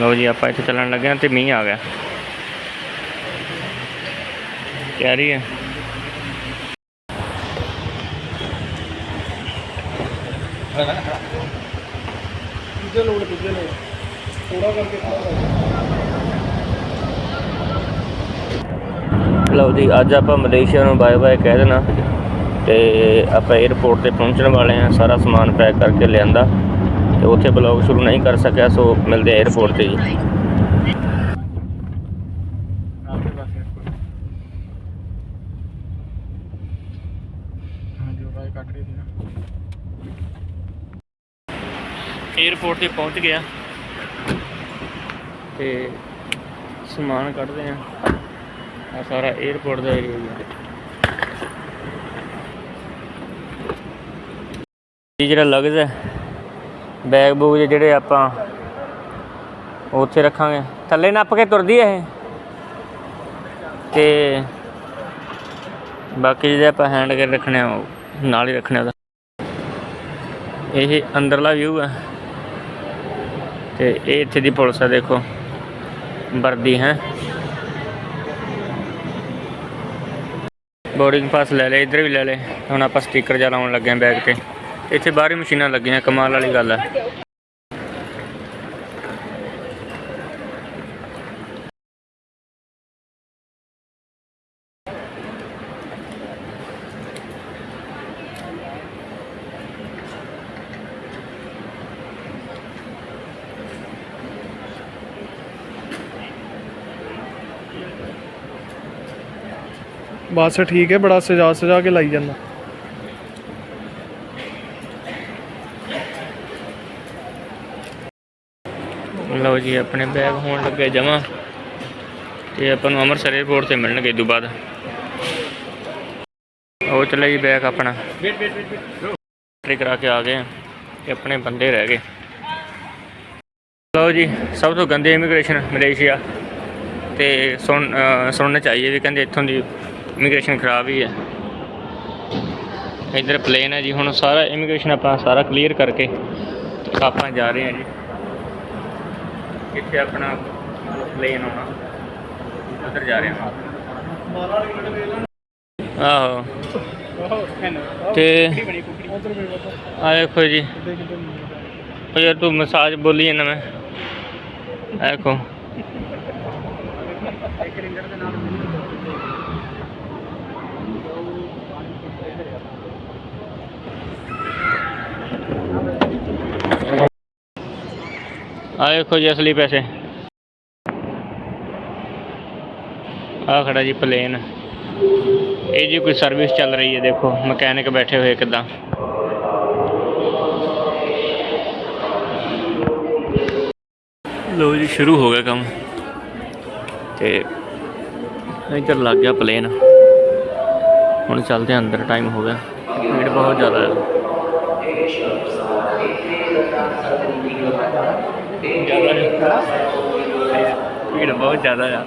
ਲਓ ਜੀ ਆਪਾਂ ਇੱਥੇ ਚੱਲਣ ਲੱਗੇ ਹਾਂ ਤੇ ਮੀਂਹ ਆ ਗਿਆ। ਤਿਆਰੀ ਹੈ। ਦੂਜੇ ਲੋੜ ਦੂਜੇ ਲੋੜ ਥੋੜਾ ਕਰਕੇ ਲਓ ਜੀ ਅੱਜ ਆਪਾਂ ਮਲੇਸ਼ੀਆ ਨੂੰ ਬਾਏ ਬਾਏ ਕਹਿ ਦੇਣਾ। ਤੇ ਆਪਾਂ 에어ਪੋਰਟ ਤੇ ਪਹੁੰਚਣ ਵਾਲੇ ਹਾਂ ਸਾਰਾ ਸਮਾਨ ਪੈਕ ਕਰਕੇ ਲਿਆਂਦਾ। ਤੇ ਉੱਥੇ ਬਲੌਗ ਸ਼ੁਰੂ ਨਹੀਂ ਕਰ ਸਕਿਆ, ਸੋ ਮਿਲਦੇ 에ਅਰਪੋਰਟ ਤੇ ਜੀ। 에어ਪੋਰਟ ਤੇ ਪਹੁੰਚ ਗਿਆ। ਤੇ ਸਮਾਨ ਕੱਢਦੇ ਆ ਆ ਸਾਰਾ ਏਅਰਪੋਰਟ ਦਾ ਏਰੀਆ ਇਹ ਜਿਹੜਾ ਲਗਜ਼ ਹੈ ਬੈਗ ਬੂਗ ਜਿਹੜੇ ਆਪਾਂ ਉੱਥੇ ਰੱਖਾਂਗੇ। ਥੱਲੇ ਨੱਪ ਕੇ ਤੁਰਦੀ ਹੈ ਇਹ। ਤੇ ਬਾਕੀ ਜਿਹੜੇ ਆਪਾਂ ਹੈਂਡ ਕੇ ਰੱਖਣੇ ਆ, ਉਹ ਨਾਲ ਹੀ ਰੱਖਣੇ ਉਹਦਾ। ਇਹ ਅੰਦਰਲਾ ਵਿਊ ਹੈ ਤੇ ਇਹ ਇੱਥੇ ਦੀ ਪੁਲਿਸ ਹੈ ਦੇਖੋ। ਵਰਦੀ ਹੈ। ਬੋਰਡਿੰਗ ਪਾਸ ਲੈ ਲਿਆ ਇੱਧਰ ਵੀ ਲੈ ਲਏ। ਹੁਣ ਆਪਾਂ ਸਟicker ਜਿਹਾ ਲਾਉਣ ਲੱਗੇ ਹਾਂ ਬੈਗ ਤੇ। ਇੱਥੇ ਬਾਹਰ ਹੀ ਮਸ਼ੀਨਾਂ ਲੱਗੀਆਂ, ਕਮਾਲ ਵਾਲੀ ਗੱਲ ਹੈ ਬਸ ਠੀਕ ਹੈ, ਬੜਾ ਸਜਾ ਸਜਾ ਕੇ ਲਾਈ ਜਾਂਦਾ। ਲਓ ਜੀ, ਆਪਣੇ ਬੈਗ ਹੋਣ ਲੱਗੇ ਜਮਾ ਤੇ ਆਪਾਂ ਨੂੰ ਅੰਮ੍ਰਿਤਸਰ 에ਅਰਪੋਰਟ ਤੇ ਮਿਲਣਗੇ ਇਦੋਂ ਬਾਅਦ। ਉਹ ਚੱਲੇ ਜੀ ਬੈਗ ਆਪਣਾ। ਐਂਟਰੀ ਕਰਾ ਕੇ ਆ ਗਏ ਹਾਂ ਤੇ ਆਪਣੇ ਬੰਦੇ ਰਹਿ ਗਏ। ਲਓ ਜੀ, ਸਭ ਤੋਂ ਗੰਦੀ ਇਮੀਗ੍ਰੇਸ਼ਨ ਮਲੇਸ਼ੀਆ। ਤੇ ਸੁਣ, ਅਹ, ਸੁਣਨ ਚਾਹੀਏ ਵੀ ਕਹਿੰਦੇ ਇੱਥੋਂ ਦੀ ਇਮੀਗ੍ਰੇਸ਼ਨ ਖਰਾਬ ਹੀ ਹੈ। ਇਧਰ ਪਲੇਨ ਹੈ ਜੀ, ਹੁਣ ਸਾਰਾ ਇਮੀਗ੍ਰੇਸ਼ਨ ਆਪਾਂ ਸਾਰਾ ਕਲੀਅਰ ਕਰਕੇ ਆਪਾਂ ਜਾ ਰਹੇ ਹਾਂ ਜੀ। ਕਿੱਥੇ ਆਪਣਾ ਪਲੇਨ ਆਉਣਾ। ਉਧਰ ਜਾ ਰਹੇ ਹਾਂ। ਆਹੋ। ਤੇ ਆ ਦੇਖੋ ਜੀ। ਉਹ ਯਾਰ ਤੂੰ ਮਸਾਜ ਬੋਲੀ ਜਾਂਦਾ ਮੈਂ। ਆ ਦੇਖੋ। ਆ ਦੇਖੋ ਜੀ ਅਸਲੀ ਪੈਸੇ। ਆ ਖੜਾ ਜੀ ਪਲੇਨ। ਇਹ ਜੀ ਕੋਈ ਸਰਵਿਸ ਚੱਲ ਰਹੀ ਹੈ, ਦੇਖੋ, ਮਕੈਨਿਕ ਬੈਠੇ ਹੋਏ ਕਿਦਾਂ। ਲੋ ਜੀ, ਸ਼ੁਰੂ ਹੋ ਗਿਆ ਕੰਮ। ਤੇ ਇੱਧਰ ਲੱਗ ਗਿਆ ਪਲੇਨ। ਹੁਣ ਚੱਲਦੇ ਅੰਦਰ ਟਾਈਮ ਹੋ ਗਿਆ। ਭੀੜ ਬਹੁਤ ਜ਼ਿਆਦਾ ਹੈ। ਭੀੜ ਬਹੁਤ ਜ਼ਿਆਦਾ ਆ।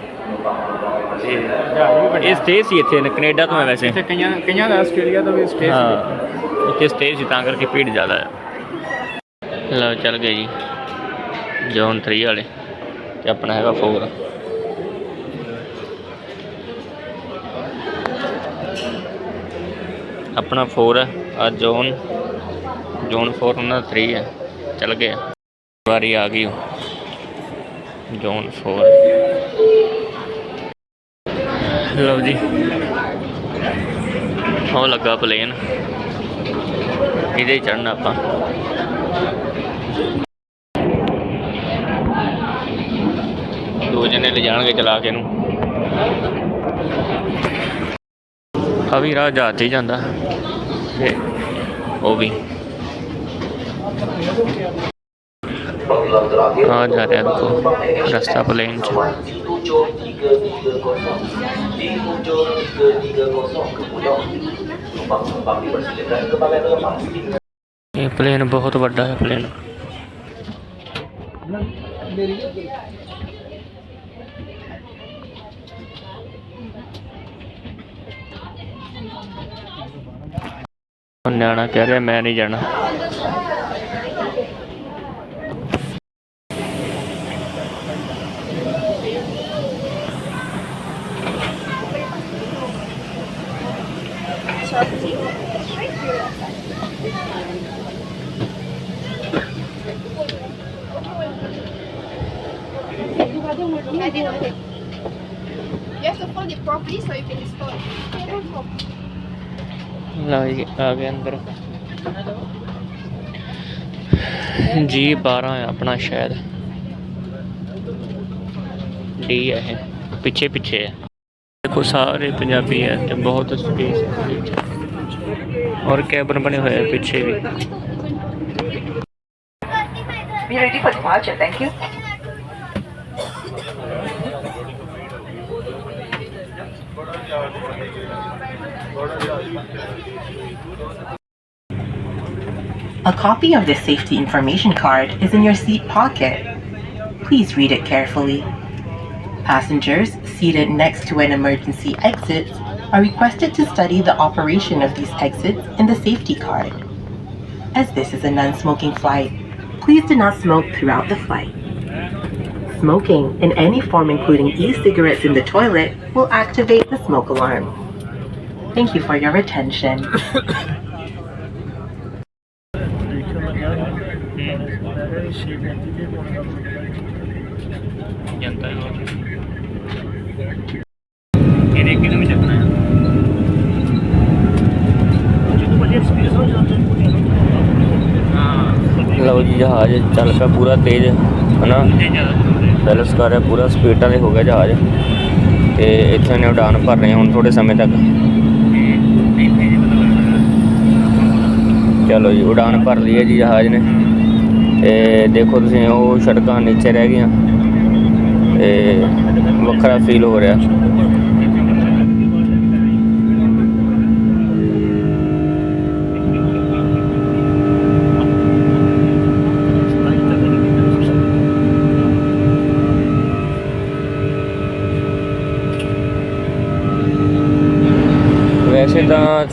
ਤੇ ਇਹ ਸਟੇ ਸੀ ਇੱਥੇ ਕੈਨੇਡਾ ਤੋਂ ਹੈ ਵੈਸੇ। ਇੱਥੇ ਕਈਆਂ ਕਈਆਂ ਦਾ ਆਸਟ੍ਰੇਲੀਆ ਦਾ ਵੀ ਸਟੇ ਹਾਂ ਇੱਥੇ ਸਟੇ ਸੀ ਤਾਂ ਕਰਕੇ ਭੀੜ ਜ਼ਿਆਦਾ ਹੈ ਲਓ ਚੱਲ ਗਏ ਜੀ ਜ਼ੋਨ 3 ਵਾਲੇ ਤੇ ਆਪਣਾ ਹੈਗਾ 4 ਆਪਣਾ 4 ਹੈ ਆ ਜ਼ੋਨ ਜ਼ੋਨ 4 ਉਹਨਾਂ ਦਾ 3 ਹੈ ਚੱਲ ਗਏ ਵਾਰੀ ਆ ਗਈ ਜ਼ੋਨ 4 ਲਓ ਜੀ। ਉਹ ਲੱਗਾ ਪਲੇਨ। ਇਹਦੇ ਚੜਨਾ ਆਪਾਂ। ਦੋ ਜਣੇ ਲੈ ਜਾਣਗੇ ਚਲਾ ਕੇ ਇਹਨੂੰ। ਆ ਵੀ ਰਾਹ 'ਤੇ ਹੀ ਜਾਂਦਾ। ਉਹ ਵੀ। ਆ ਜਾ ਰਿਹਾ ਦੇਖੋ ਰਸਤਾ ਪਲੇਨ 'ਚ ਇਹ ਪਲੇਨ ਬਹੁਤ ਵੱਡਾ ਹੈ ਪਲੇਨ ਉਹ ਨਿਆਣਾ ਕਹਿ ਰਿਹਾ ਮੈਂ ਨਹੀਂ ਜਾਣਾ I didn't wait. You have to fold it properly so you can install it. ਲਓ ਜੀ ਆ ਗਏ ਅੰਦਰ ਜੀ 12 ਹੈ ਆਪਣਾ ਸ਼ਾਇਦ ਡੀ ਹੈ ਇਹ ਪਿੱਛੇ ਪਿੱਛੇ ਹੈ ਦੇਖੋ ਸਾਰੇ ਪੰਜਾਬੀ ਹੈ ਤੇ ਬਹੁਤ ਸਪੇਸ ਹੈ ਇਹਦੇ ਵਿੱਚ। और कैबिन बने हुए हैं पीछे भी thank you A copy of this safety information card is in your seat pocket. Please read it carefully. Passengers seated next to an emergency exit are requested to study the operation of these exits and the safety card. As this is a non-smoking flight, please do not smoke throughout the flight. Smoking in any form including e-cigarettes in the toilet will activate the smoke alarm. Thank you for your attention. ਲਓ ਜੀ, ਜਹਾਜ਼ ਚੱਲ ਪਿਆ ਪੂਰਾ ਤੇਜ਼, ਹਨਾ? Balance ਕਰ ਰਿਹਾ, ਪੂਰਾ ਸਪੀਡਾਂ ਤੇ ਹੋ ਗਿਆ ਜਹਾਜ਼। ਤੇ ਇੱਥੇ ਨੇ ਉਡਾਨ ਭਰ ਰਹੇ ਹੁਣ ਥੋੜੇ ਸਮੇਂ ਤੱਕ। ਚਲੋ ਜੀ, ਉਡਾਨ ਭਰ ਲਈ ਹੈ ਜੀ ਜਹਾਜ਼ ਨੇ। ਤੇ ਦੇਖੋ ਤੁਸੀਂ, ਉਹ ਸੜਕਾਂ ਨੀਚੇ ਰਹਿ ਗਈਆਂ। ਤੇ ਵੱਖਰਾ ਫੀਲ ਹੋ ਰਿਹਾ।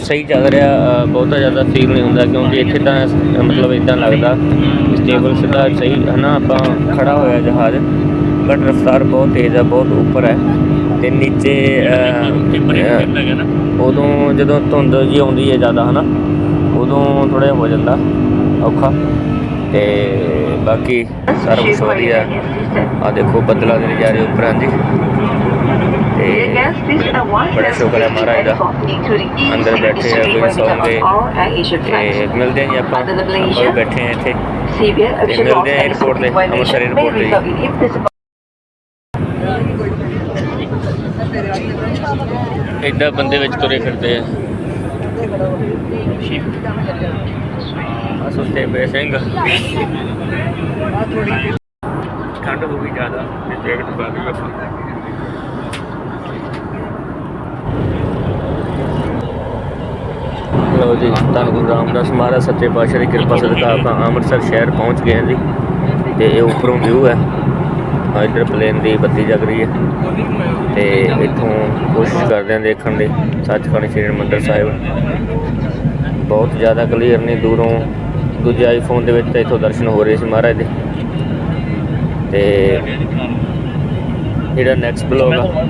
ਸਹੀ ਚੱਲ ਰਿਹਾ ਬਹੁਤਾ ਜ਼ਿਆਦਾ ਫੀਲ ਨਹੀਂ ਹੁੰਦਾ ਕਿਉਂਕਿ ਇੱਥੇ ਤਾਂ ਮਤਲਬ ਇਦਾਂ ਲੱਗਦਾ ਸਟੇਬਲ ਸਿੱਧਾ, ਸਹੀ, ਹਨਾ, ਆਪਾਂ ਖੜਾ ਹੋਇਆ ਜਹਾਜ਼। ਬਟ ਰਫ਼ਤਾਰ ਬਹੁਤ ਤੇਜ਼ ਹੈ ਬਹੁਤ ਉੱਪਰ ਹੈ ਤੇ ਨੀਚੇ ਉਦੋਂ ਜਦੋਂ ਧੁੰਦ ਜੀ ਆਉਂਦੀ ਹੈ ਜ਼ਿਆਦਾ, ਹਨਾ, ਉਦੋਂ ਥੋੜਾ ਜਿਹਾ ਹੋ ਜਾਂਦਾ, ਔਖਾ। ਤੇ ਬਾਕੀ ਸਾਰਾ ਕੁਝ ਵਧੀਆ। ਆ ਦੇਖੋ, ਬੱਦਲਾਂ ਦੇ ਨਜ਼ਾਰੇ ਉੱਪਰ ਆਂਦੀ ਬੜਾ ਸ਼ੁਕਰ ਹੈ ਮਹਾਰਾਜ ਦਾ। ਅੰਦਰ ਬੈਠੇ ਆ, ਕੋਈ ਸੌਂਗੇ ਤੇ ਮਿਲਦੇ ਹਾਂ ਆਪਾਂ। ਆਪਾਂ ਬੈਠੇ ਹਾਂ ਇੱਥੇ। ਤੇ ਮਿਲਦੇ ਹਾਂ ਏਅਰਪੋਰਟ ਤੇ, ਅੰਮ੍ਰਿਤਸਰ ਏਅਰਪੋਰਟ ਤੇ ਜੀ। ਬੰਦੇ ਵਿੱਚ ਤੁਰੇ ਫਿਰਦੇ ਆ। ਸੁੱਤੇ ਪਏ ਸਿੰਘ। ਠੰਡ ਹੋ ਗਈ ਜ਼ਿਆਦਾ, ਤੇ ਜੈਕਟ ਪਾ ਲਈ ਆਪਾਂ। ਲਓ ਜੀ ਧੰਨ ਗੁਰੂ ਰਾਮਦਾਸ ਮਹਾਰਾਜ ਸੱਚੇ ਪਾਤਸ਼ਾਹ ਦੀ ਕਿਰਪਾ ਸਦਕਾ ਆਪਾਂ ਅੰਮ੍ਰਿਤਸਰ ਸ਼ਹਿਰ ਪਹੁੰਚ ਗਏ ਹਾਂ ਜੀ, ਤੇ ਇਹ ਉੱਪਰੋਂ ਵਿਊ ਹੈ। ਇੱਧਰ ਪਲੇਨ ਦੀ ਬੱਤੀ ਜਗ ਰਹੀ ਹੈ। ਤੇ ਇੱਥੋਂ ਕੋਸ਼ਿਸ਼ ਕਰਦੇ ਹਾਂ ਦੇਖਣ ਦੀ, ਸੱਚਖੰਡ ਸ੍ਰੀ ਹਰਿਮੰਦਰ ਸਾਹਿਬ। ਬਹੁਤ ਜ਼ਿਆਦਾ ਕਲੀਅਰ ਨਹੀਂ, ਦੂਰੋਂ ਦੂਜੇ ਆਈਫੋਨ ਦੇ ਵਿੱਚ ਤਾਂ ਇੱਥੋਂ ਦਰਸ਼ਨ ਹੋ ਰਹੇ ਸੀ ਮਹਾਰਾਜ ਦੇ। ਤੇ ਜਿਹੜਾ ਨੈਕਸਟ ਬਲੌਗ ਆ,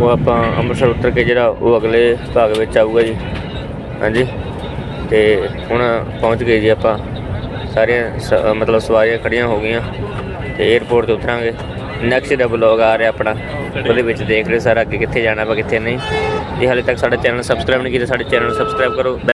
ਉਹ ਆਪਾਂ ਅੰਮ੍ਰਿਤਸਰ ਉਤਰ ਕੇ ਜਿਹੜਾ ਉਹ ਅਗਲੇ ਭਾਗ ਵਿੱਚ ਆਊਗਾ ਜੀ। ਹਾਂਜੀ। ਤੇ ਹੁਣ ਪਹੁੰਚ ਗਏ ਜੀ ਆਪਾਂ। ਸਾਰੀਆਂ ਸ- ਮਤਲਬ ਸਵਾਰੀਆਂ ਖੜੀਆਂ ਹੋ ਗਈਆਂ। ਤੇ 에어ਪੋਰਟ ਤੇ ਉਤਰਾਂਗੇ। ਨੈਕਸਟ ਦਾ ਬਲੌਗ ਆ ਰਿਹਾ ਆਪਣਾ, ਉਹਦੇ ਵਿੱਚ ਦੇਖ ਰਹੇ ਸਾਰਾ ਅੱਗੇ ਕਿੱਥੇ ਜਾਣਾ ਵਾ, ਕਿੱਥੇ ਨਹੀਂ। ਜੇ ਹਾਲੇ ਤੱਕ ਸਾਡਾ ਚੈਨਲ ਸਬਸਕ੍ਰਾਈਬ ਨਹੀਂ ਕੀਤਾ, ਸਾਡੇ ਚੈਨਲ ਨੂੰ ਸਬਸਕ੍ਰਾਈਬ ਕਰੋ।